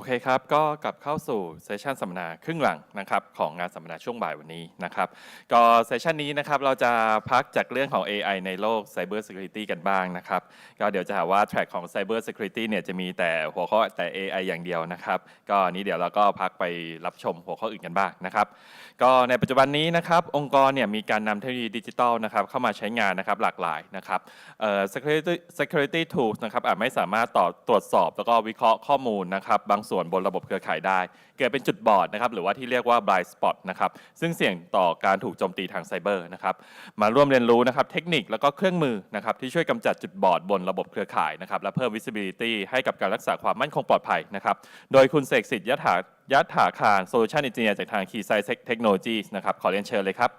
อเคครับ ก็กลับเข้าสู่เซสชันสัมมนาครึ่งหลังนะครับของงานสัมมนาช่วงบ่ายวันนี้นะครับ ก็เซสชันนี้นะครับเราจะพักจากเรื่องของ AI ในโลก Cyber Security กันบ้างนะครับ ก็เดี๋ยวจะหาว่าแทร็กของ Cyber Security เนี่ยจะมีแต่หัวข้อแต่ AI อย่างเดียวนะครับ ก็นนี้เดี๋ยวเราก็พักไปรับชมหัวข้ออื่นกันบ้างนะครับ ก็ในปัจจุบันนี้นะครับองค์กรเนี่ยมีการนำเทคโนโลยีดิจิทัลนะครับเข้ามาใช้งานนะครับหลากหลายนะครับเอ่อ security security tools นะครับอาจไม่สามารถต่อตรวจสอบแล้วก็วิเคราะห์ข้อมูลนะครับบางส่วนบนระบบเครือข่ายได้ เกิดเป็นจุดบอดนะครับหรือว่าที่เรียกว่า blind spot นะครับซึ่งเสี่ยงต่อการถูกโจมตีทางไซเบอร์นะครับมาร่วมเรียนรู้นะครับเทคนิคแล้วก็เครื่องมือนะครับที่ช่วยกำจัดจุดบอดบนระบบเครือข่ายนะครับและเพิ่ม visibility ให้กับการรักษาความมั่นคงปลอดภัยนะครับโดยคุณเสกสิทธิ์ยะถายะถาคาร Solution Engineer จากทาง Keysight Technologies นะครับขอเรียนเชิญเลยครับ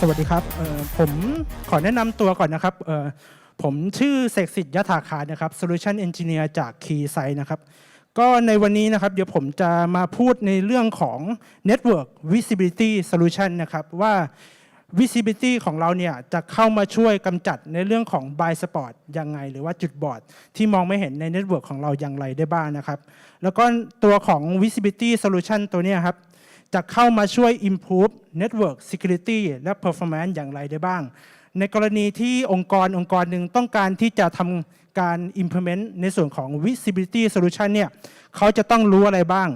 สวัสดีครับผมขอแนะนำตัวก่อนนะครับผมชื่อเสกสิทธิ์ยถาคารนะครับ Solution Engineer จาก Keysight นะครับ ก็ในวันนี้นะครับ เดี๋ยวผมจะมาพูดในเรื่องของ Network Visibility Solution นะครับ ว่า Visibility ของเราเนี่ยจะเข้ามาช่วยกำจัดในเรื่องของ Blind Spot ยังไง หรือว่าจุดบอด ที่มองไม่เห็นใน Network ของเราอย่างไรได้บ้างนะครับ แล้วก็ตัวของ Visibility Solution ตัวนี้ครับ จะเข้ามาช่วย improve network security และ performance อย่างไรได้บ้าง ในกรณีที่องค์กรองค์กรหนึ่งต้องการที่จะทำการ implement ในส่วนของ visibility solution เนี่ยเขาจะต้องรู้อะไรบ้าง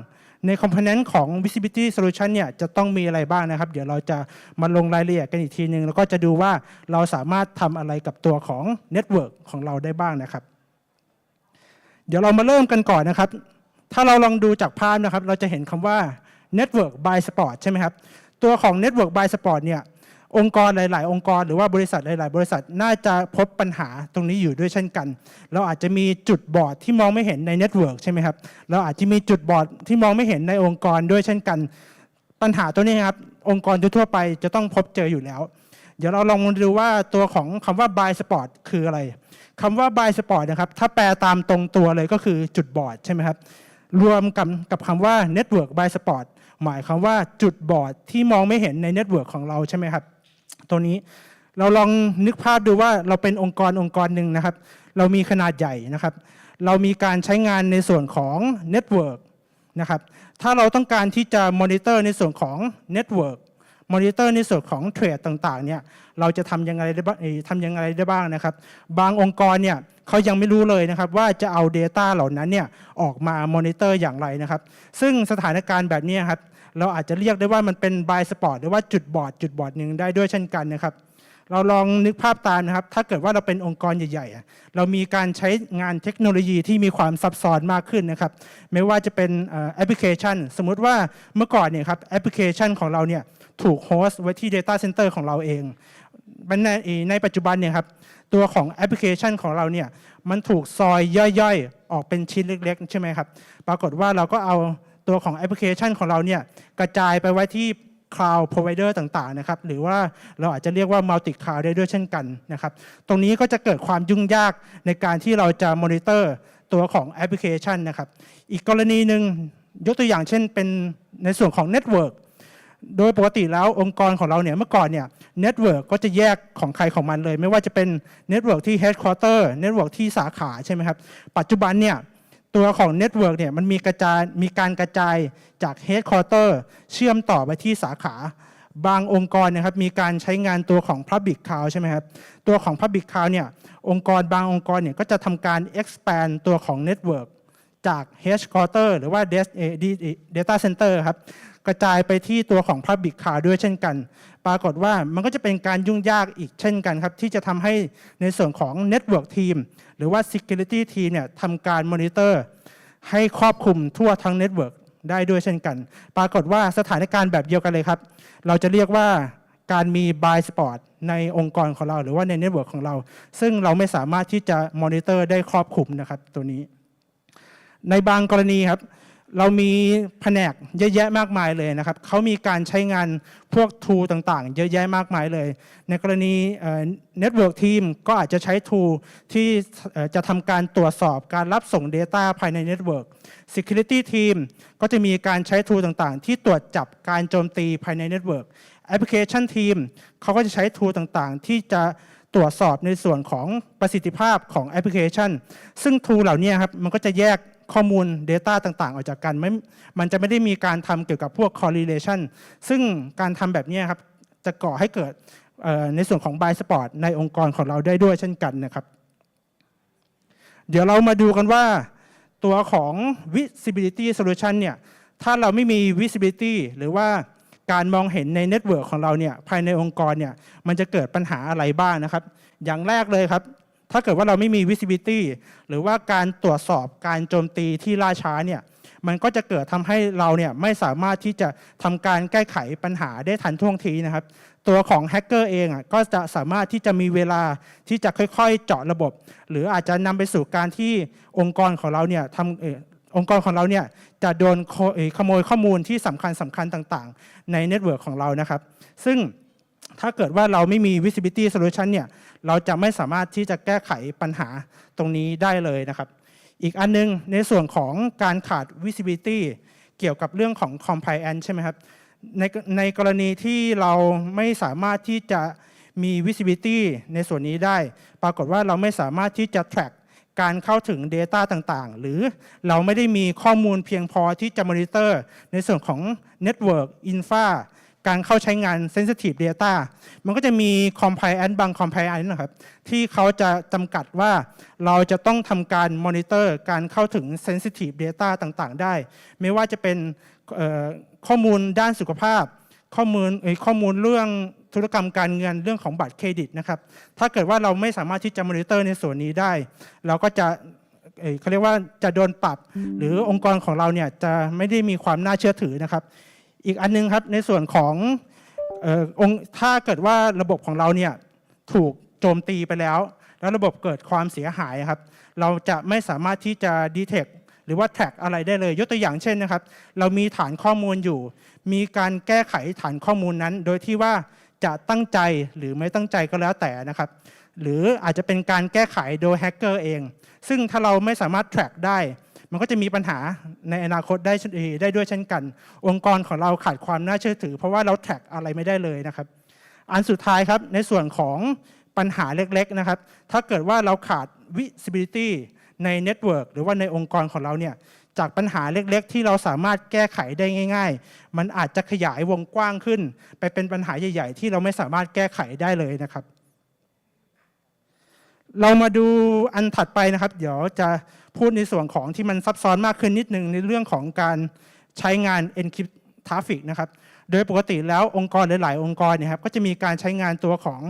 ใน component ของ visibility solution เนี่ยจะต้องมีอะไรบ้างนะครับ เดี๋ยวเราจะมาลงรายละเอียดกันอีกทีหนึ่งแล้วก็จะดูว่าเราสามารถทำอะไรกับตัวของ network ของเราได้บ้างนะครับ เดี๋ยวเรามาเริ่มกันก่อนนะครับถ้าเราลองดูจากภาพนะครับ เราจะเห็นคำว่า Network by Sport ใช่ไหมครับ ตัวของ Network by Sport เนี่ยองค์กรหลาย ๆ องค์กรหรือว่าบริษัทหลาย ๆ บริษัทน่าจะพบปัญหาตรงนี้อยู่ด้วยเช่นกัน เราอาจจะมีจุดบอดที่มองไม่เห็นในเน็ตเวิร์กใช่ไหมครับ เราอาจจะมีจุดบอดที่มองไม่เห็นในองค์กรด้วยเช่นกัน ปัญหาตัวนี้ครับองค์กรทั่วไปจะต้องพบเจออยู่แล้ว เดี๋ยวเราลองดูว่าตัวของคำว่า by sport คืออะไรคำว่า by sport นะครับถ้าแปลตามตรงตัวเลยก็คือจุดบอดใช่ไหมครับรวมกับกับคำว่า network by sport หมายความว่าจุดบอดที่มองไม่เห็นในเน็ตเวิร์กของเราใช่ไหมครับ ตัวนี้เราลองนึกภาพดูว่าเราเป็นองค์กรองค์กรหนึ่งนะครับ เรามีขนาดใหญ่นะครับ เรามีการใช้งานในส่วนของเน็ตเวิร์กนะครับถ้าเราต้องการที่จะมอนิเตอร์ในส่วนของเน็ตเวิร์กมอนิเตอร์ในส่วนของเทรดต่างๆเนี่ยเราจะทำยังไงได้บ้างทำยังไงได้บ้างนะครับ บางองค์กรเนี่ยเขายังไม่รู้เลยนะครับ ว่าจะเอา Data เหล่านั้นเนี่ยออกมามอนิเตอร์อย่างไรนะครับ ซึ่งสถานการณ์แบบนี้ครับ เราอาจจะเรียกได้ว่ามันเป็นบายสปอร์ตหรือว่าจุดบอดจุดบอดหนึ่งได้ด้วยเช่นกันนะครับเราลองนึกภาพตามนะครับ ถ้าเกิดว่าเราเป็นองค์กรใหญ่ๆ เรามีการใช้งานเทคโนโลยีที่มีความซับซ้อนมากขึ้นนะครับ ไม่ว่าจะเป็นแอปพลิเคชัน สมมุติว่าเมื่อก่อนเนี่ยครับแอปพลิเคชันของเราเนี่ยถูกโฮสต์ไว้ที่ Data Center ของเราเอง ในในปัจจุบันเนี่ยครับตัวของแอปพลิเคชันของเราเนี่ยมันถูกซอยย่อยๆ ออกเป็นชิ้นเล็กๆ ใช่ไหมครับ ปรากฏว่าเราก็เอา ตัวของแอปพลิเคชันของเราเนี่ยกระจายไปไว้ที่ Cloud Provider ต่างๆนะครับหรือว่าเราอาจจะเรียกว่า Multi Cloud ได้ด้วยเช่นกันนะครับตรงนี้ก็จะเกิดความยุ่งยากในการที่เราจะมอนิเตอร์ตัวของแอปพลิเคชันนะครับอีกกรณีหนึ่งยกตัวอย่างเช่นเป็นในส่วนของ Network โดยปกติแล้วองค์กรของเราเนี่ยเมื่อก่อนเนี่ยเน็ตเวิร์กก็จะแยกของใครของมันเลย ไม่ว่าจะเป็นเน็ตเวิร์กที่ Headquarter เน็ตเวิร์กที่สาขาใช่ไหมครับ ปัจจุบันเนี่ย ตัวของเน็ตเวิร์กเนี่ยมันมีกระจายมีการกระจายจากเฮดคอร์เตอร์เชื่อมต่อไปที่สาขา บางองค์กรนะครับมีการใช้งานตัวของ Public Cloud ใช่ไหมครับตัวของ Public Cloud เนี่ยองค์กรบางองค์กรเนี่ยก็จะทำการ expand ตัวของ Network จาก Headquarter หรือว่า Data Center ครับกระจายไปที่ตัวของ Public Cloud ด้วยเช่นกัน ปรากฏว่ามันก็จะเป็นการยุ่งยากอีกเช่นกันครับ ที่จะทำให้ในส่วนของ Network Team หรือว่า Security Team เนี่ยทำการมอนิเตอร์ ให้ครอบคลุมทั่วทั้ง Network ได้ด้วยเช่นกัน ปรากฏว่าสถานการณ์แบบเดียวกันเลยครับ เราจะเรียกว่าการมี buy spot ในองค์กรของเรา หรือว่าใน Network ของเรา ซึ่งเราไม่สามารถที่จะมอนิเตอร์ได้ครอบคลุมนะครับตัวนี้ ในบางกรณีครับ เรามีแผนกเยอะแยะมากมายเลยนะครับเขามีการใช้งานพวกทูต่างๆ เยอะแยะมากมายเลย ในกรณีเน็ตเวิร์กทีมก็อาจจะใช้ทูที่จะทำการตรวจสอบการรับส่ง Data ภายในเน็ตเวิร์ก Security Team ก็จะมีการใช้ทูต่างๆ ที่ตรวจจับการโจมตีภายในเน็ตเวิร์ก Application Team เขาก็จะใช้ทูต่างๆ ที่จะตรวจสอบในส่วนของประสิทธิภาพของแอปพลิเคชัน ซึ่ง tool เหล่านี้ครับมันก็จะแยก ข้อมูล Data ต่างๆ ออกจากกันไม่มันจะไม่ได้มีการทำเกี่ยวกับพวก correlation ซึ่งการทำแบบนี้ครับจะก่อให้เกิดในส่วนของ bias spot ในองค์กรของเราได้ด้วยเช่นกันนะครับ เดี๋ยวเรามาดูกันว่าตัวของ visibility solution เนี่ยถ้าเราไม่มี visibility หรือว่าการมองเห็นในเน็ตเวิร์กของเราเนี่ยภายในองค์กรเนี่ยมันจะเกิดปัญหาอะไรบ้างนะครับ อย่างแรกเลยครับ ถ้าเกิดว่าเราไม่มี visibility หรือว่าการตรวจสอบการโจมตีที่ล่าช้าเนี่ยมันก็จะเกิดทำให้เราเนี่ยไม่สามารถที่จะทำการแก้ไขปัญหาได้ทันท่วงทีนะครับ ตัวของแฮกเกอร์เองอะก็จะสามารถที่จะมีเวลาที่จะค่อยๆ เจาะระบบ หรืออาจจะนำไปสู่การที่องค์กรของเราเนี่ยทำองค์กรของเราเนี่ยจะโดนขโมยข้อมูลที่สำคัญสำคัญต่างๆ ในเน็ตเวิร์กของเรานะครับ ซึ่งถ้าเกิดว่าเราไม่มี visibility solution เนี่ย เราจะไม่สามารถที่จะแก้ไขปัญหาตรงนี้ได้เลยนะครับ อีกอันนึงในส่วนของการขาด visibility เกี่ยวกับเรื่องของ compliance ใช่ไหมครับในในกรณีที่เราไม่สามารถที่จะมี visibility ในส่วนนี้ได้ ปรากฏว่าเราไม่สามารถที่จะ track การเข้าถึง Data ต่างๆ หรือเราไม่ได้มีข้อมูลเพียงพอที่จะ monitor ในส่วนของ Network Infra การเข้าใช้งาน Sensitive Data มันก็จะมี Compliance บาง Compliance นะครับที่เขาจะจำกัดว่าเราจะต้องทำการ monitor การเข้าถึง Sensitive Data ต่างๆ ได้ ไม่ว่าจะเป็นข้อมูลด้านสุขภาพ ข้อมูลข้อมูลเรื่องธุรกรรมการเงินเรื่องของบัตรเครดิตนะครับ ถ้าเกิดว่าเราไม่สามารถที่จะมอนิเตอร์ในส่วนนี้ได้ เราก็จะเขาเรียกว่าจะโดนปรับ หรือองค์กรของเราเนี่ยจะไม่ได้มีความน่าเชื่อถือนะครับ อีกอันนึงครับในส่วนขององค์ถ้าเกิดว่าระบบของเราเนี่ยถูกโจมตีไปแล้ว แล้วระบบเกิดความเสียหายครับ เราจะไม่สามารถที่จะดีเทคหรือว่าแท็กอะไรได้เลย ยกตัวอย่างเช่นนะครับ เรามีฐานข้อมูลอยู่ มีการแก้ไขฐานข้อมูลนั้น โดยที่ว่าจะตั้งใจหรือไม่ตั้งใจก็แล้วแต่นะครับ หรืออาจจะเป็นการแก้ไขโดยแฮกเกอร์เอง ซึ่งถ้าเราไม่สามารถ track ได้ มันก็จะมีปัญหาในอนาคตได้ได้ด้วยเช่นกัน องค์กรของเราขาดความน่าเชื่อถือ เพราะว่าเรา track อะไรไม่ได้เลยนะครับ อันสุดท้ายครับในส่วนของปัญหาเล็กๆนะครับ ถ้าเกิดว่าเราขาด visibility ใน network หรือว่าในองค์กรของเราเนี่ยจากปัญหาเล็กๆ ที่เราสามารถแก้ไขได้ง่าย ๆ มันอาจจะขยายวงกว้างขึ้น ไปเป็นปัญหาใหญ่ ๆ ที่เราไม่สามารถแก้ไขได้เลยนะครับ เรามาดูอันถัดไปนะครับ เดี๋ยวจะ พูดในส่วนของที่มันซับซ้อนมากขึ้นนิดนึงในเรื่องของการใช้งาน encrypt traffic นะครับโดยปกติแล้วองค์กรหลาย ๆ องค์กรเนี่ยครับก็จะมีการใช้งานตัวของ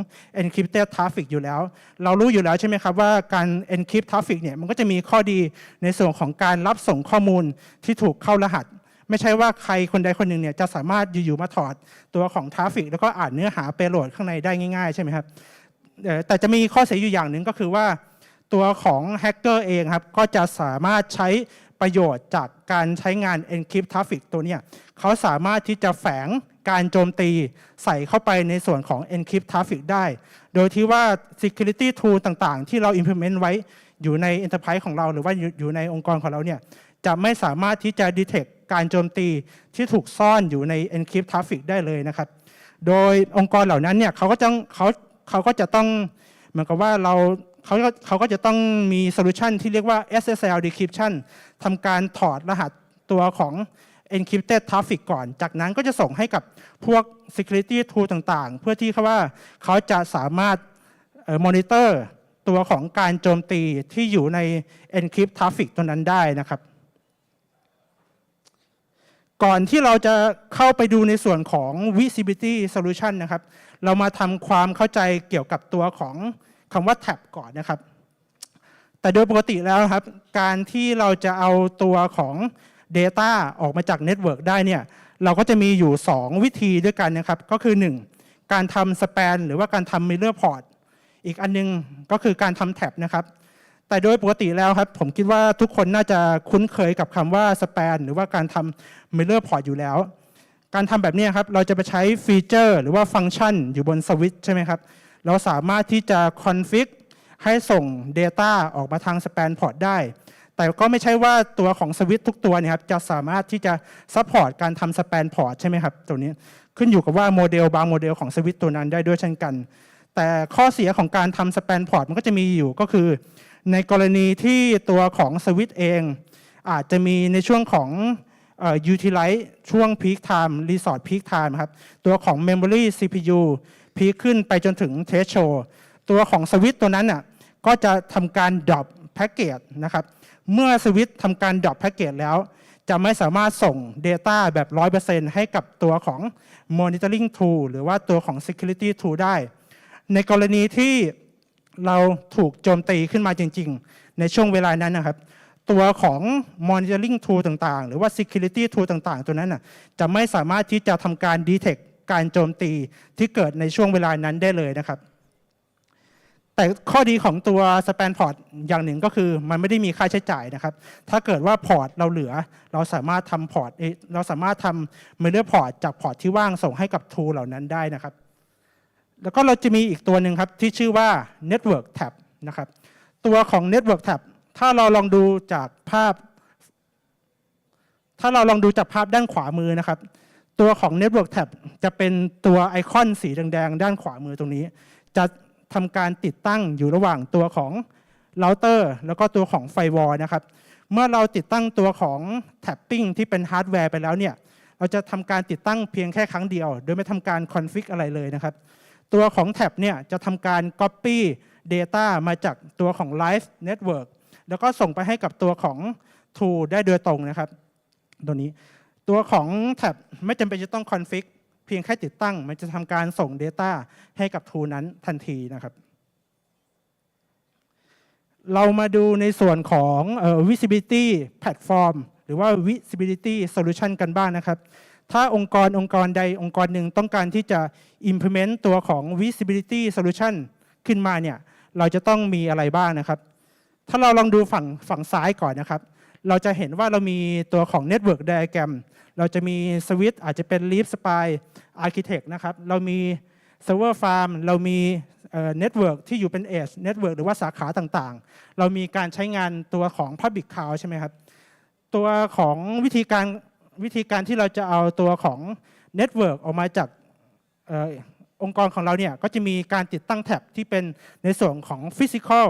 encrypted traffic อยู่แล้ว เรารู้อยู่แล้วใช่ไหมครับว่าการ encrypt traffic เนี่ยมันก็จะมีข้อดีในส่วนของการรับส่งข้อมูลที่ถูกเข้ารหัส ไม่ใช่ว่าใครคนใดคนหนึ่งเนี่ยจะสามารถอยู่ ๆ มาถอดตัวของทราฟิกแล้วก็อ่านเนื้อหาเปโหลดข้างในได้ง่าย ๆ ใช่ไหมครับแต่จะมีข้อเสียอยู่อย่างหนึ่งก็คือว่า ตัวของแฮกเกอร์เองครับก็จะสามารถใช้ประโยชน์จากการใช้งาน encrypt traffic ตัวเนี้ยเขาสามารถที่จะแฝงการโจมตีใส่เข้าไปในส่วนของ encrypt traffic ได้ โดยที่ว่า security tool ต่างๆ ที่เรา implement ไว้อยู่ใน enterprise ของเรา หรือว่าอยู่อยู่ในองค์กรของเราเนี่ยจะไม่สามารถที่จะ detect การโจมตีที่ถูกซ่อนอยู่ใน encrypt traffic ได้เลยนะครับ โดยองค์กรเหล่านั้นเนี่ยเขาก็ต้องเขาเขาก็จะต้องเหมือนกับว่าเรา เขาก็เขาก็จะต้องมีโซลูชันที่เรียกว่า SSL decryption ทำการถอดรหัสตัวของ encrypted traffic ก่อน จากนั้นก็จะส่งให้กับพวก security tool ต่างๆ เพื่อที่เขาว่าเขาจะสามารถมอนิเตอร์ตัวของการโจมตีที่อยู่ใน encrypt traffic ตัวนั้นได้นะครับ ก่อนที่เราจะเข้าไปดูในส่วนของ visibility solution นะครับ เรามาทำความเข้าใจเกี่ยวกับตัวของ คำว่า tab ก่อนนะครับ แต่โดยปกติแล้วครับ การที่เราจะเอาตัวของ Data ออกมาจาก Network ได้เนี่ยเราก็จะมีอยู่ 2 วิธีด้วยกันนะครับ ก็คือ 1 การทำ span หรือว่าการทำ mirror port อีกอันนึงก็คือการทำ tab นะครับ แต่โดยปกติแล้วครับ ผมคิดว่าทุกคนน่าจะคุ้นเคยกับคำว่า span หรือว่าการทำ mirror port อยู่แล้ว การทำแบบนี้ครับ เราจะไปใช้ฟีเจอร์ หรือว่าฟังก์ชันอยู่บนสวิตช์ใช่ไหมครับ เราสามารถที่จะคอนฟิกให้ส่ง Data ออกมาทาง span port ได้ แต่ก็ไม่ใช่ว่าตัวของสวิตทุกตัวเนี่ยครับจะสามารถที่จะซัพพอร์ตการทำ span port ใช่ไหมครับตัวนี้ขึ้นอยู่กับว่าโมเดลบางโมเดลของสวิตตัวนั้นได้ด้วยเช่นกัน แต่ข้อเสียของการทำสแปนพอร์ตมันก็จะมีอยู่ก็คือ ในกรณีที่ตัวของสวิตเอง อาจจะมีในช่วงของเอ่อ utilize ช่วง peak time resort peak time ครับตัวของ memory CPU พีขึ้นไปจนถึง threshold ตัวของสวิตตัวนั้นน่ะก็จะทำการ drop packet นะครับ เมื่อสวิตทำการ drop packet แล้ว จะไม่สามารถส่ง Data แบบ 100%ให้กับตัวของ monitoring tool หรือว่าตัวของ security tool ได้ ในกรณีที่เราถูกโจมตีขึ้นมาจริง ๆ ในช่วงเวลานั้นนะครับ ตัวของ monitoring tool ต่างๆ หรือว่า security tool ต่างๆ ตัวนั้นน่ะจะไม่สามารถที่จะทำการ detect การโจมตีที่เกิดในช่วงเวลานั้นได้เลยนะครับ แต่ข้อดีของตัวสแปนพอร์ตอย่างหนึ่งก็คือมันไม่ได้มีค่าใช้จ่ายนะครับ ถ้าเกิดว่าพอร์ตเราเหลือ เราสามารถทำพอร์ตเราสามารถทำเมลเลอร์พอร์ตจากพอร์ตที่ว่างส่งให้กับทูเหล่านั้นได้นะครับ แล้วก็เราจะมีอีกตัวหนึ่งครับที่ชื่อว่า Network Tab นะครับ ตัวของ Network Tab ถ้าเราลองดูจากภาพ ถ้าเราลองดูจากภาพด้านขวามือนะครับ ตัวของ Network Tab จะเป็นตัวไอคอนสีแดงๆ ด้านขวามือตรงนี้ จะทำการติดตั้งอยู่ระหว่างตัวของเราเตอร์แล้วก็ตัวของไฟวอลนะครับ เมื่อเราติดตั้งตัวของ Tapping ที่เป็นฮาร์ดแวร์ไปแล้วเนี่ย เราจะทำการติดตั้งเพียงแค่ครั้งเดียว โดยไม่ทำการคอนฟิกอะไรเลยนะครับ ตัวของแท็บเนี่ยจะทำการ Copy Data มาจากตัวของ Live Network แล้วก็ส่งไปให้กับตัวของ Tool ได้โดยตรงนะครับ ตัวนี้ ตัวของแท็บไม่จำเป็นจะต้องคอนฟิกเพียงแค่ติดตั้ง มันจะทำการส่ง Data ให้กับ Tool นั้นทันทีนะครับ เรามาดูในส่วนของ visibility platform หรือว่า visibility solution กันบ้างนะครับ ถ้าองค์กรองค์กรใดองค์กรหนึ่งต้องการที่จะ implement ตัวของ visibility solution ขึ้นมาเนี่ยเราจะต้องมีอะไรบ้างนะครับ ถ้าเราลองดูฝั่งฝั่งซ้ายก่อนนะครับ เราจะเห็นว่าเรามีตัวของ network diagram เราจะมีสวิตอาจจะเป็น leaf spine architect นะครับ เรามี server farm เรามีเน็ตเวิร์กที่อยู่เป็น edge network หรือว่าสาขาต่างๆ เรามีการใช้งานตัวของ public cloud ใช่ไหมครับ ตัวของวิธีการวิธีการที่เราจะเอาตัวของ Network ออกมาจากออองค์กรของเราเนี่ยก็จะมีการติดตั้งแท็บที่เป็นในส่วนของ Physical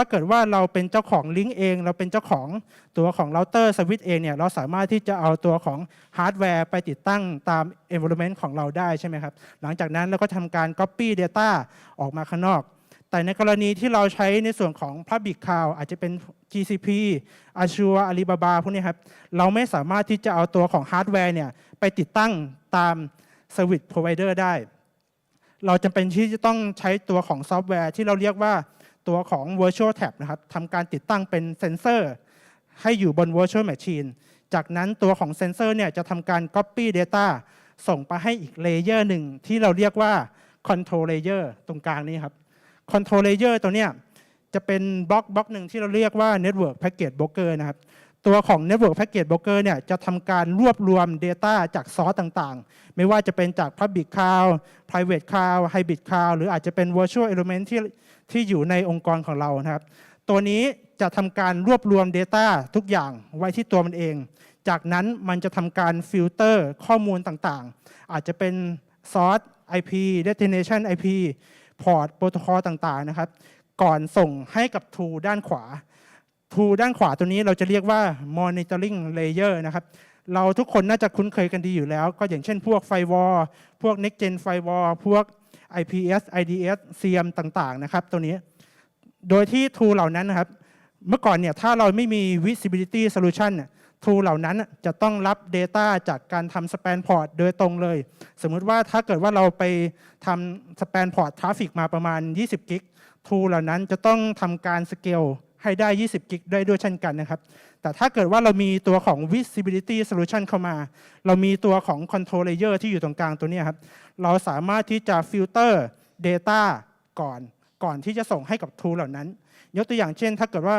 ถ้าเกิดว่าเราเป็นเจ้าของลิงก์เอง เราเป็นเจ้าของตัวของเราเตอร์สวิตเองเนี่ยเราสามารถที่จะเอาตัวของฮาร์ดแวร์ไปติดตั้งตาม environment ของเราได้ใช่ไหมครับ หลังจากนั้นเราก็ทำการ Copy Data ออกมาข้างนอก แต่ในกรณีที่เราใช้ในส่วนของ Public Cloud อาจจะเป็น GCP Azure Alibaba พวกนี้ครับ เราไม่สามารถที่จะเอาตัวของฮาร์ดแวร์เนี่ยไปติดตั้งตาม Service Provider ได้ เราจำเป็นที่จะต้องใช้ตัวของซอฟต์แวร์ที่เราเรียกว่า ตัวของ Virtual Tab นะครับทำการติดตั้งเป็นเซนเซอร์ให้อยู่บน Virtual Machine จากนั้นตัวของเซนเซอร์เนี่ยจะทำการ Copy Data ส่งไปให้อีกเลเยอร์หนึ่งที่เราเรียกว่า Control Layer ตรงกลางนี้ครับ Control Layer ตัวเนี้ยจะเป็นบล็อกบล็อกหนึ่งที่เราเรียกว่า Network Packet Broker นะครับ ตัวของ Network Packet Broker เนี่ยจะทำการรวบรวม Data จากซอสต่างๆ ไม่ว่าจะเป็นจาก Public Cloud Private Cloud Hybrid Cloud หรืออาจจะเป็น Virtual Element ที่ ที่อยู่ในองค์กรของเรานะครับ ตัวนี้จะทำการรวบรวม Data ทุกอย่างไว้ที่ตัวมันเอง จากนั้นมันจะทำการฟิลเตอร์ข้อมูลต่างๆ อาจจะเป็น Source IP Destination IP พอร์ตโปรโตคอลต่างๆนะครับ ก่อนส่งให้กับ Tool ด้านขวา Tool ด้านขวาตัวนี้เราจะเรียกว่า Monitoring Layer นะครับเราทุกคนน่าจะคุ้นเคยกันดีอยู่แล้ว ก็อย่างเช่นพวก Firewall พวก Next Gen Firewall พวก IPS IDS CM ต่างๆนะครับตัวนี้ โดยที่ Tool เหล่านั้นนะครับ เมื่อก่อนเนี่ยถ้าเราไม่มี visibility solution เนี่ย tool เหล่านั้นจะต้องรับ Data จากการทำ span port โดยตรงเลย สมมุติว่าถ้าเกิดว่าเราไปทำ span port traffic มาประมาณ 20 กิก tool เหล่านั้นจะต้องทำการ scale ให้ได้ 20 กิกได้ด้วยเช่นกันนะครับ แต่ถ้าเกิดว่าเรามีตัวของ visibility solution เข้ามา เรามีตัวของ control layer ที่อยู่ตรงกลางตัวนี้ครับ เราสามารถที่จะ filter data ก่อน ก่อนที่จะส่งให้กับ tool เหล่านั้น ยกตัวอย่างเช่น ถ้าเกิดว่า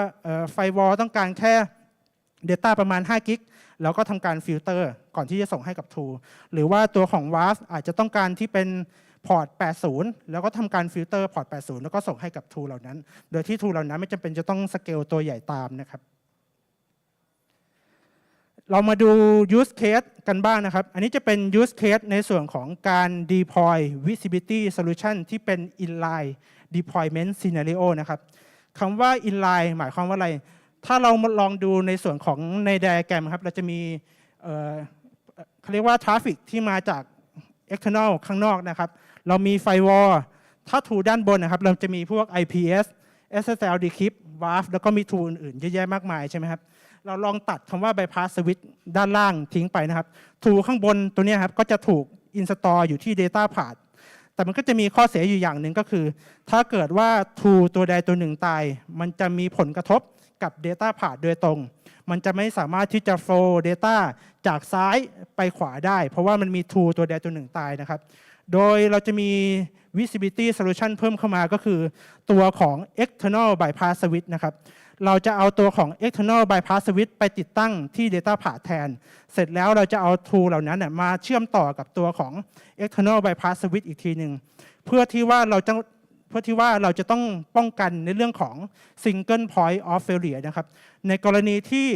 ไฟวอลต้องการแค่ Data ประมาณ 5 กิกเราก็ทำการฟิลเตอร์ก่อนที่จะส่งให้กับ Tool หรือว่าตัวของ WAF อาจจะต้องการที่เป็น พอร์ต 80 แล้วก็ทำการฟิลเตอร์พอร์ต 80 แล้วก็ส่งให้กับ Tool เหล่านั้น โดยที่ Tool เหล่านั้นไม่จำเป็นจะต้องสเกลตัวใหญ่ตามนะครับเรามาดู use case กันบ้างนะครับ อันนี้จะเป็น use case ในส่วนของการ deploy visibility solution ที่เป็น inline deployment scenario นะครับคำว่า inline หมายความว่าอะไร ถ้าเราลองดูในส่วนของใน diagram ครับ เราจะมีเอ่อเขาเรียกว่า traffic ที่มาจาก external ข้างนอกนะครับ เรามี firewall ถ้าทูด้านบนนะครับ เราจะมีพวก IPS SSL decrypt WAF แล้วก็มีทูอื่นๆเยอะแยะมากมายใช่ไหมครับเราลองตัดคำว่า bypass switch ด้านล่างทิ้งไปนะครับ ทูข้างบนตัวนี้ครับก็จะถูก install อยู่ที่ data path แต่มันก็จะมีข้อเสียอยู่อย่างหนึ่งก็คือ ถ้าเกิดว่า ทูตัวใดตัวหนึ่งตาย มันจะมีผลกระทบกับ data path โดยตรง มันจะไม่สามารถที่จะ flow data จากซ้ายไปขวาได้ เพราะว่ามันมี ทูตัวใดตัวหนึ่งตายนะครับ โดยเราจะมี visibility solution เพิ่มเข้ามาก็คือตัวของ external bypass switch นะครับ เราจะเอาตัวของ external bypass switch ไปติดตั้งที่ data path แทน เสร็จแล้วเราจะเอา tool เหล่านั้นมาเชื่อมต่อกับตัวของ external bypass switch อีกทีหนึ่งเพื่อที่ว่าเราจะเพื่อที่ว่าเราจะต้องป้องกันในเรื่องของ single point of failure นะครับ ในกรณีที่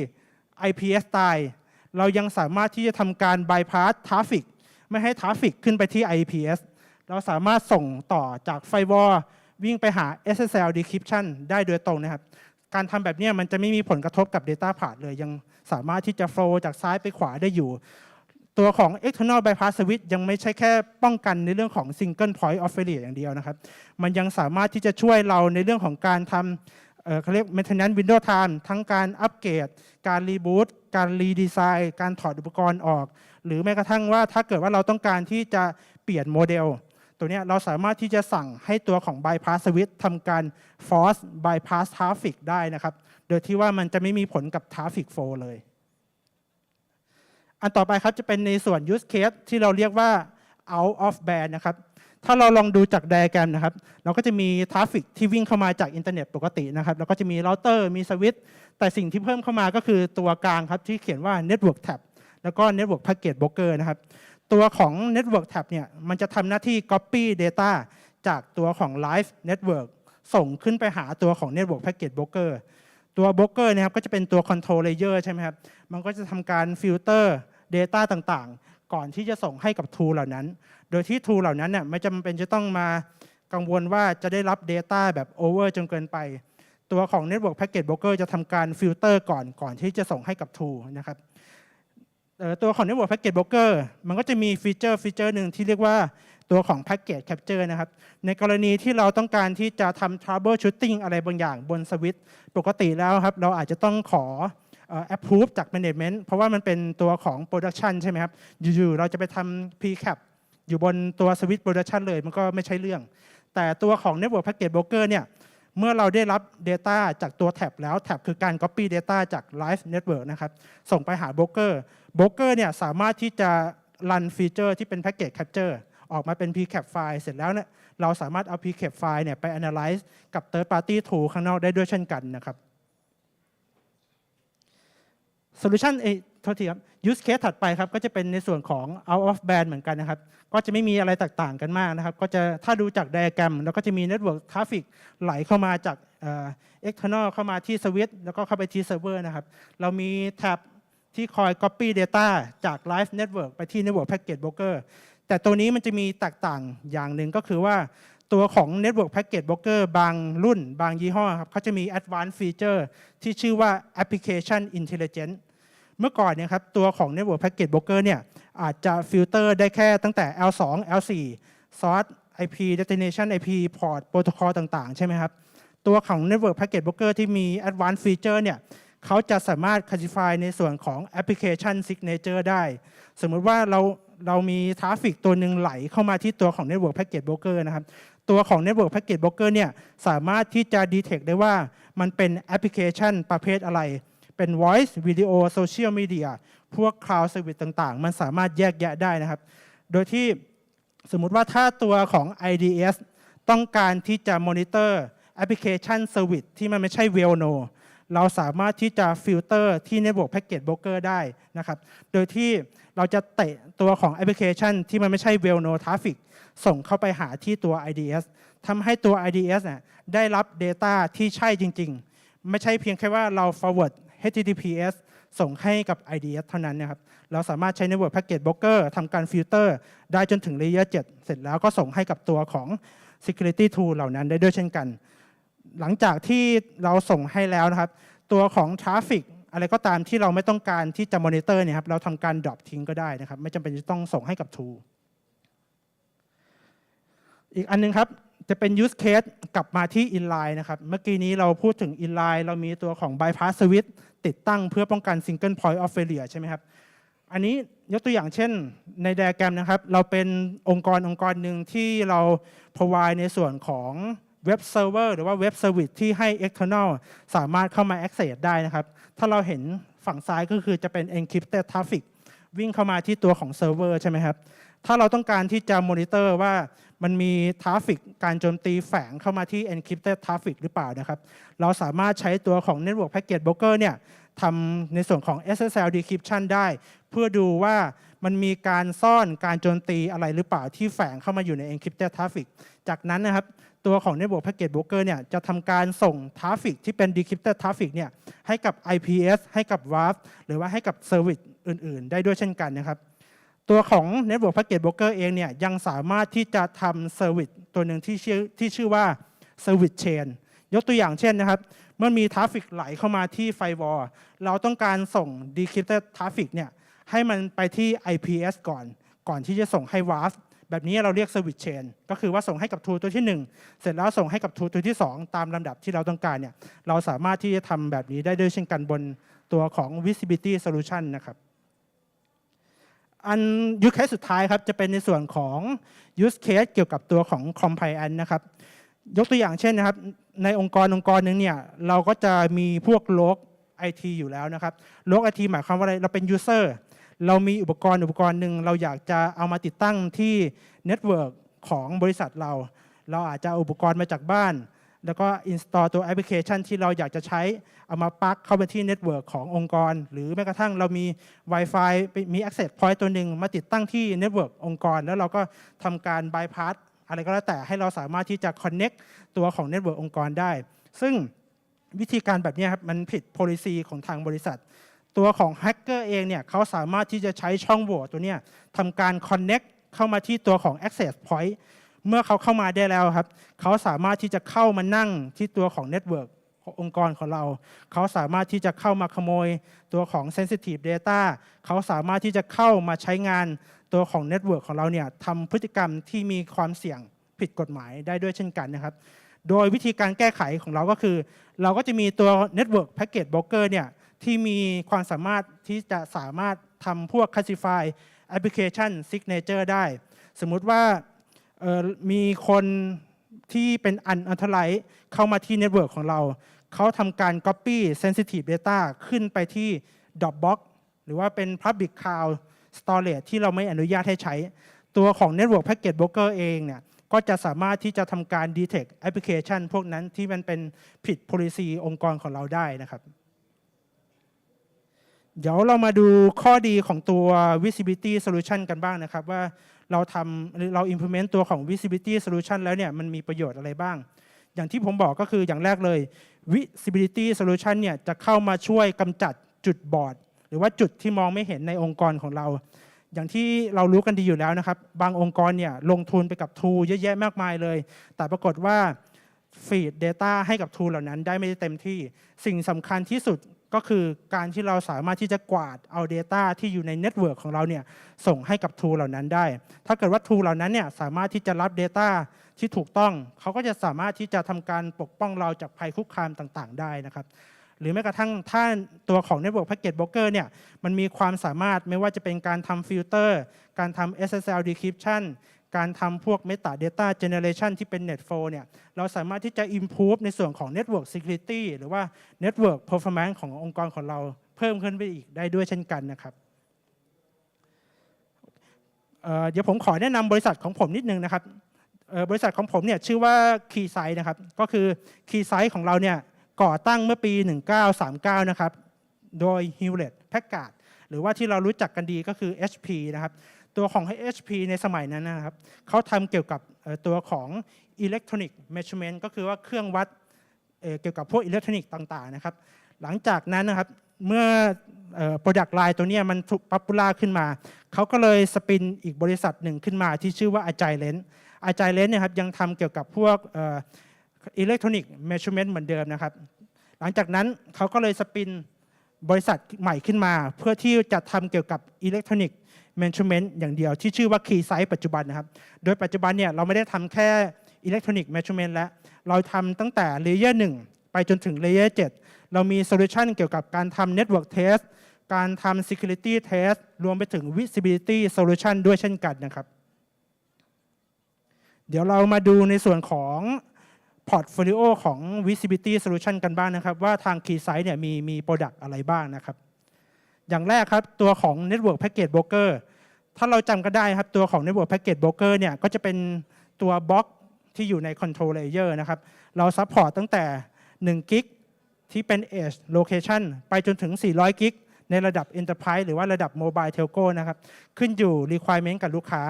IPS ตาย เรายังสามารถที่จะทำการ bypass traffic ไม่ให้ traffic ขึ้นไปที่ IPS เราสามารถส่งต่อจาก firewall วิ่งไปหา SSL decryption ได้โดยตรงนะครับ การทำแบบนี้มันจะไม่มีผลกระทบกับ Data Path เลย ยังสามารถที่จะ flow จากซ้ายไปขวาได้อยู่ ตัวของ external bypass switch ยังไม่ใช่แค่ป้องกันในเรื่องของ single point of failure อย่างเดียวนะครับ มันยังสามารถที่จะช่วยเราในเรื่องของการทำเอ่อเขาเรียก maintenance window time ทั้งการอัปเกรด การรีบูต การรีดีไซน์ การถอดอุปกรณ์ออก หรือแม้กระทั่งว่าถ้าเกิดว่าเราต้องการที่จะเปลี่ยนโมเดล ตัวนี้เราสามารถที่จะสั่งให้ตัวของ bypass switch ทำการ force bypass traffic ได้นะครับ โดยที่ว่ามันจะไม่มีผลกับ traffic flow เลย อันต่อไปครับจะเป็นในส่วน use case ที่เราเรียกว่า out of band นะครับ ถ้าเราลองดูจากไดอะแกรมนะครับ เราก็จะมีทราฟฟิกที่วิ่งเข้ามาจากอินเทอร์เน็ตปกตินะครับ แล้วก็จะมีเราเตอร์มีสวิตช์แต่สิ่งที่เพิ่มเข้ามาก็คือตัวกลางครับที่เขียนว่า Network Tab แล้วก็ Network Packet Broker นะครับ ตัวของ Network Tab เนี่ยมันจะทำหน้าที่ Copy Data จากตัวของ Live Network ส่งขึ้นไปหาตัวของ Network Packet Broker ตัว Broker เนะครับก็จะเป็นตัว Control Layer ใช่ไหมครับ มันก็จะทำการฟิลเตอร์ Data ต่างๆ ก่อนที่จะส่งให้กับ tool เหล่านั้น โดยที่ tool เหล่านั้นเนี่ยไม่จำเป็นจะต้องมากังวลว่าจะได้รับ Data แบบ over จนเกินไป ตัวของ Network Packet Broker จะทำการฟิลเตอร์ก่อนก่อนที่จะส่งให้กับ tool นะครับเอ่อตัวของ Network Packet Broker มันก็จะมีฟีเจอร์ฟีเจอร์หนึ่งที่เรียกว่าตัวของ Packet Capture นะครับ ในกรณีที่เราต้องการที่จะทำ troubleshooting อะไรบางอย่างบนสวิตช์ปกติแล้วครับ เราอาจจะต้องขอ approve จาก management เพราะว่ามันเป็นตัวของ production ใช่ไหมครับ อยู่ๆ เราจะไปทำ pcap อยู่บนตัวสวิตช์ production เลยมันก็ไม่ใช่เรื่อง แต่ตัวของ network packet broker เนี่ย เมื่อเราได้รับ Data จากตัวแท็บแล้วแท็บคือการ Copy Data จาก Live Network นะครับ ส่งไปหา Broker Broker เนี่ยสามารถที่จะรันฟีเจอร์ที่เป็น Packet Capture ออกมาเป็น pcap ไฟล์เสร็จแล้วเนี่ยเราสามารถเอา pcap ไฟล์เนี่ยไป analyze กับ third party tool ข้างนอกได้ด้วยเช่นกันนะครับ Solution เอยโทษทีครับ use case ถัดไปครับก็จะเป็นในส่วนของ out of band เหมือนกันนะครับ ก็จะไม่มีอะไรแตกต่างกันมากนะครับ ก็จะถ้าดูจากไดอะแกรมแล้วก็จะมี network traffic ไหลเข้ามาจากเอ่อ external เข้ามาที่ switch แล้วก็เข้าไปที่ server นะครับ เรามีแท็บที่คอย copy data จาก live network ไปที่ network packet broker แต่ตัวนี้มันจะมีแตกต่างอย่างหนึ่งก็คือว่า ตัวของ network packet broker บางรุ่น บางยี่ห้อครับเขาจะมี advanced feature ที่ชื่อว่า application intelligence เมื่อก่อนเนี่ยครับตัวของ Network Packet Broker เนี่ยอาจจะฟิลเตอร์ได้แค่ตั้งแต่ L2 L4 Source IP Destination IP Port Protocol ต่าง ๆ ใช่ไหมครับ ตัวของ Network Packet Broker ที่มี Advanced Feature เนี่ยเขาจะสามารถ classify ในส่วนของ Application Signature ได้ สมมุติว่าเราเรามีทราฟิกตัวหนึ่งไหลเข้ามาที่ตัวของ Network Packet Broker นะครับ ตัวของ Network Packet Broker เนี่ยสามารถที่จะ detect ได้ว่ามันเป็นแอปพลิเคชันประเภทอะไร เป็น voice video social media พวก cloud service ต่างๆ มันสามารถแยกแยะได้นะครับ โดยที่สมมุติว่าถ้าตัวของ IDS ต้องการที่จะ monitor แอปพลิเคชัน service ที่มันไม่ใช่ well know เราสามารถที่จะฟิลเตอร์ที่ Network Packet Broker ได้นะครับ โดยที่เราจะเตะตัวของแอปพลิเคชันที่มันไม่ใช่ well know traffic ส่งเข้าไปหาที่ตัว IDS ทำให้ตัว IDS เนี่ยได้รับ Data ที่ใช่จริง ๆ ไม่ใช่เพียงแค่ว่าเรา forward HTTPS ส่งให้กับ IDS เท่านั้นนะครับ เราสามารถใช้ Network Packet Broker ทำการฟิลเตอร์ได้จนถึง Layer 7 เสร็จแล้วก็ส่งให้กับตัวของ Security Tool เหล่านั้นได้ด้วยเช่นกัน หลังจากที่เราส่งให้แล้วนะครับ ตัวของ Traffic อะไรก็ตามที่เราไม่ต้องการที่จะมอนิเตอร์เนี่ยครับ เราทำการดรอปทิ้งก็ได้นะครับ ไม่จำเป็นจะต้องส่งให้กับ Tool อีกอันนึงครับ จะเป็น use case กลับมาที่ inline นะครับ เมื่อกี้นี้เราพูดถึง inline เรามีตัวของ bypass switch ติดตั้งเพื่อป้องกัน single point of failure ใช่ไหมครับ อันนี้ยกตัวอย่างเช่นใน diagram นะครับ เราเป็นองค์กรองค์กรหนึ่งที่เรา provide ในส่วนของเว็บเซิร์ฟเวอร์หรือว่าเว็บเซอร์วิสที่ให้ external สามารถเข้ามา access ได้นะครับ ถ้าเราเห็นฝั่งซ้ายก็คือจะเป็น encrypted traffic วิ่งเข้ามาที่ตัวของเซิร์ฟเวอร์ใช่ไหมครับ ถ้าเราต้องการที่จะมอนิเตอร์ว่า มันมีทราฟิกการโจมตีแฝงเข้ามาที่ encrypted traffic หรือเปล่านะครับ เราสามารถใช้ตัวของ network packet broker เนี่ยทำในส่วนของ SSL decryption ได้ เพื่อดูว่ามันมีการซ่อนการโจมตีอะไรหรือเปล่าที่แฝงเข้ามาอยู่ใน encrypted traffic จากนั้นนะครับตัวของ Network Packet Broker เนี่ยจะทำการส่งทราฟิกที่เป็น decrypted traffic เนี่ยให้กับ IPS ให้กับ WAF หรือว่าให้กับ Service อื่น ๆ ได้ด้วยเช่นกันนะครับ ตัวของ Network Packet Broker เองเนี่ยยังสามารถที่จะทำ Service ตัวหนึ่งที่ชื่อที่ชื่อว่า Service Chain ยกตัวอย่างเช่นนะครับ เมื่อมีทราฟิกไหลเข้ามาที่ไฟวอลเราต้องการส่ง decrypted traffic เนี่ยให้มันไปที่ IPS ก่อน ก่อนที่จะส่งให้ WAF แบบนี้เราเรียก Service Chain ก็คือว่าส่งให้กับ tool ตัวที่ 1 เสร็จแล้วส่งให้กับ tool ตัวที่ 2 ตามลำดับที่เราต้องการเนี่ยเราสามารถที่จะทำแบบนี้ได้ด้วยเช่นกันบนตัวของ Visibility Solution นะครับ อัน use case สุดท้ายครับจะเป็นในส่วนของ use case เกี่ยวกับตัวของ compliance นะครับ ยกตัวอย่างเช่นนะครับ ในองค์กรองค์กรหนึ่งเนี่ยเราก็จะมีพวกโลก IT อยู่แล้วนะครับโลก IT หมายความว่าอะไรเราเป็น user เรามีอุปกรณ์อุปกรณ์หนึ่งเราอยากจะเอามาติดตั้งที่เน็ตเวิร์กของบริษัทเรา เราอาจจะเอาอุปกรณ์มาจากบ้าน แล้วก็ install ตัวแอปพลิเคชันที่เราอยากจะใช้ เอามาปลักเข้าไปที่เน็ตเวิร์กขององค์กร หรือแม้กระทั่งเรามี Wi-Fi มี Access Point ตัวหนึ่งมาติดตั้งที่เน็ตเวิร์กองค์กร แล้วเราก็ทำการ bypass อะไรก็แล้วแต่ให้เราสามารถที่จะ connect ตัวของเน็ตเวิร์กองค์กรได้ ซึ่งวิธีการแบบนี้ครับมันผิด policy ของทางบริษัท ตัวของแฮกเกอร์เองเนี่ยเขาสามารถที่จะใช้ช่องโหว่ตัวเนี้ยทำการ connect เข้ามาที่ตัวของ access point เมื่อเขาเข้ามาได้แล้วครับ เขาสามารถที่จะเข้ามานั่งที่ตัวของ network ขององค์กรของเรา เขาสามารถที่จะเข้ามาขโมยตัวของ sensitive data เขาสามารถที่จะเข้ามาใช้งานตัวของ network ของเราเนี่ยทำพฤติกรรมที่มีความเสี่ยงผิดกฎหมายได้ด้วยเช่นกันนะครับ โดยวิธีการแก้ไขของเราก็คือ เราก็จะมีตัว Network Packet Broker เนี่ยที่มีความสามารถที่จะสามารถทำพวก Classify Application Signature ได้ สมมุติว่า มีคนที่เป็นอันอันทไลเข้ามาที่ Network ของเรา เขาทำการ Copy Sensitive Data ขึ้นไปที่ Dropbox หรือว่าเป็น Public Cloud Storage ที่เราไม่อนุญาตให้ใช้ ตัวของ Network Packet Broker เองเนี่ยก็จะสามารถที่จะทำการ detect application พวกนั้นที่มันเป็นผิด policy องค์กรของเราได้นะครับ เดี๋ยวเรามาดูข้อดีของตัว visibility solution กันบ้างนะครับว่า เราทำเรา implement ตัวของ visibility solution แล้วเนี่ยมันมีประโยชน์อะไรบ้าง อย่างที่ผมบอกก็คืออย่างแรกเลย visibility solution เนี่ยจะเข้ามาช่วยกำจัดจุดบอด หรือว่าจุดที่มองไม่เห็นในองค์กรของเรา อย่างที่เรารู้กันดีอยู่แล้วนะครับ บางองค์กรเนี่ยลงทุนไปกับทูเยอะแยะมากมายเลย แต่ปรากฏว่า ฟีด Data ให้กับทูเหล่านั้นได้ไม่ได้เต็มที่ สิ่งสำคัญที่สุดก็คือการที่เราสามารถที่จะกวาดเอา Data ที่อยู่ในเน็ตเวิร์กของเราเนี่ยส่งให้กับทูเหล่านั้นได้ ถ้าเกิดว่าทูเหล่านั้นเนี่ยสามารถที่จะรับ Data ที่ถูกต้อง เขาก็จะสามารถที่จะทำการปกป้องเราจากภัยคุกคามต่างๆ ได้นะครับหรือแม้กระทั่งถ้าตัวของ Network Packet Broker เนี่ยมันมีความสามารถไม่ว่าจะเป็นการทำฟิลเตอร์ การทำ SSL decryption การทำพวก Metadata Generation ที่เป็น Net4 เนี่ยเราสามารถที่จะ improve ในส่วนของ Network Security หรือว่า Network Performance ขององค์กรของเราเพิ่มขึ้นไปอีกได้ด้วยเช่นกันนะครับเเดี๋ยวผมขอแนะนำบริษัทของผมนิดนึงนะครับบริษัทของผมเนี่ยชื่อว่า Keysight นะครับก็คือ Keysight ของเราเนี่ยก่อตั้งเมื่อปี 1939 นะครับ โดย Hewlett Packard หรือว่าที่เรารู้จักกันดีก็คือ HP นะครับ ตัวของ HP ในสมัยนั้นนะครับเขาทำเกี่ยวกับตัวของ Electronic Measurement ก็คือว่าเครื่องวัดเกี่ยวกับพวกอิเล็กทรอนิกส์ต่างๆนะครับ หลังจากนั้นนะครับเมื่อโปรดักต์ไลน์ตัวนี้มันถูกป๊อปปูล่าขึ้นมา เขาก็เลยสปินอีกบริษัทหนึ่งขึ้นมาที่ชื่อว่า Agile Lens Agile Lens เนี่ยครับยังทำเกี่ยวกับพวกอิเล็กทรอนิกส์เมชเมนต์เหมือนเดิมนะครับ หลังจากนั้นเขาก็เลยสปินบริษัทใหม่ขึ้นมา เพื่อที่จะทำเกี่ยวกับอิเล็กทรอนิกส์ เมชเมนต์อย่างเดียวที่ชื่อว่า Keysight ปัจจุบันนะครับ โดยปัจจุบันเนี่ยเราไม่ได้ทำแค่อิเล็กทรอนิกส์เมชเมนต์แล้ว เราทำตั้งแต่เลเยอร์1ไปจนถึงเลเยอร์7เรามีโซลูชันเกี่ยวกับการทำ Network Test การทำ Security Test รวมไปถึง Visibility Solution ด้วยเช่นกันนะครับ เดี๋ยวเรามาดูในส่วนของพอร์ตโฟลิโอของ Visibility Solution กันบ้างนะครับ ว่าทาง Keysight เนี่ยมีมีโปรดักต์อะไรบ้างนะครับ อย่างแรกครับตัวของ Network Packet Broker ถ้าเราจำก็ได้ครับตัวของ Network Packet Broker เนี่ยก็จะเป็นตัวบล็อกที่อยู่ใน Control Layer นะครับ เราซัพพอร์ตตั้งแต่1กิกที่เป็น Edge Location ไปจนถึง 400กิกในระดับ Enterprise หรือว่าระดับ Mobile Telco นะครับ ขึ้นอยู่ requirement กับลูกค้า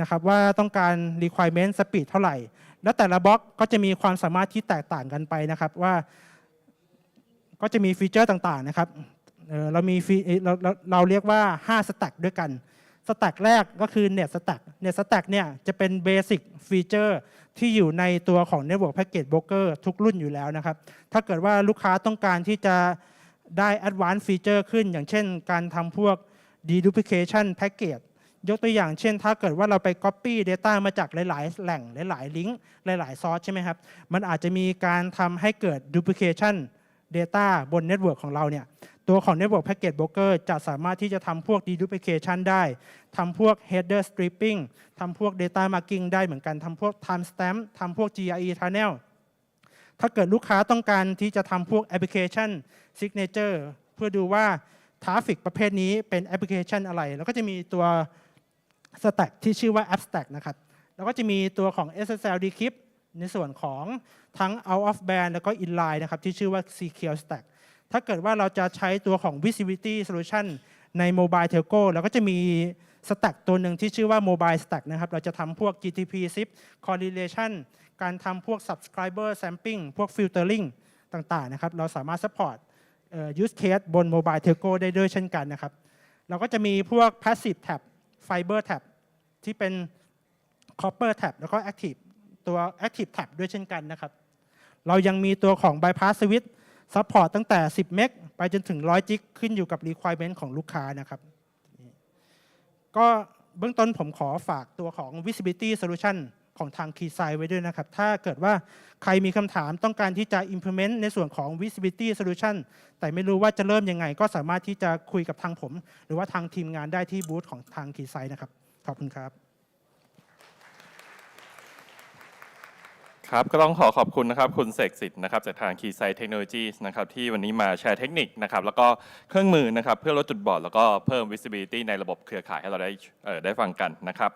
นะครับว่าต้องการ requirement speed เท่าไหร่ แล้วแต่ละบล็อกก็จะมีความสามารถที่แตกต่างกันไปนะครับว่าก็จะมีฟีเจอร์ต่างๆนะครับ เรามีเราเราเราเรียกว่า 5 สแต็กด้วยกัน สแต็กแรกก็คือ Net Stack Net Stack เนี่ยจะเป็นเบสิกฟีเจอร์ที่อยู่ในตัวของ Network Packet Broker ทุกรุ่นอยู่แล้วนะครับ ถ้าเกิดว่าลูกค้าต้องการที่จะได้ Advanced Feature ขึ้น อย่างเช่น การทำพวก Deduplication Package ยกตัวอย่างเช่น ถ้าเกิดว่าเราไป Copy Data มาจากหลาย ๆ แหล่งหลาย ๆ ลิงก์หลาย ๆ ซอสใช่ไหมครับ มันอาจจะมีการทำให้เกิด Duplication Data บน Network ของเราเนี่ยตัวของ Network Packet Broker จะสามารถที่จะทำพวก deduplication ได้ทำพวก header stripping ทำพวก data marking ได้เหมือนกันทำพวก timestamp ทำพวก GRE tunnel ถ้าเกิดลูกค้าต้องการที่จะทำพวก application signature เพื่อดูว่าทราฟิกประเภทนี้เป็นแอปพลิเคชันอะไร แล้วก็จะมีตัว stack ที่ชื่อว่า abstract นะครับ แล้วก็จะมีตัวของ SSL decrypt ในส่วนของทั้ง out of band แล้วก็ inline นะครับ ที่ชื่อว่า secure stack ถ้าเกิดว่าเราจะใช้ตัวของ visibility solution ใน mobile telco แล้วก็จะมี stack ตัวหนึ่งที่ชื่อว่า mobile stack นะครับ เราจะทำพวก GTP SIP correlation การทำพวก subscriber sampling พวก filtering ต่างๆนะครับ เราสามารถ support use case บน mobile telco ได้ด้วยเช่นกันนะครับ เราก็จะมีพวก passive tab fiber tab ที่เป็น copper tab แล้วก็ active ตัว active tab ด้วยเช่นกันนะครับ เรายังมีตัวของ bypass switch support ตั้งแต่ 10 เมกไปจนถึง 100 จิกขึ้นอยู่กับ requirement ของลูกค้านะครับ ก็เบื้องต้นผมขอฝากตัวของ visibility solution ของทาง Keysight ไว้ด้วยนะครับ ถ้าเกิดว่าใครมีคำถามต้องการที่จะ implement ในส่วนของ visibility solution แต่ไม่รู้ว่าจะเริ่มยังไง ก็สามารถที่จะคุยกับทางผม หรือว่าทางทีมงานได้ที่บูธของทาง Keysight นะครับ ขอบคุณครับ ครับก็ต้องขอขอบคุณนะครับคุณเสกสิทธิ์นะครับจากทาง Keysight Technologies นะครับที่วันนี้มาแชร์เทคนิคนะครับแล้วก็เครื่องมือนะครับเพื่อลดจุดบอด แล้วก็เพิ่ม visibility ในระบบเครือข่ายให้เราได้เอ่อได้ฟังกันนะครับ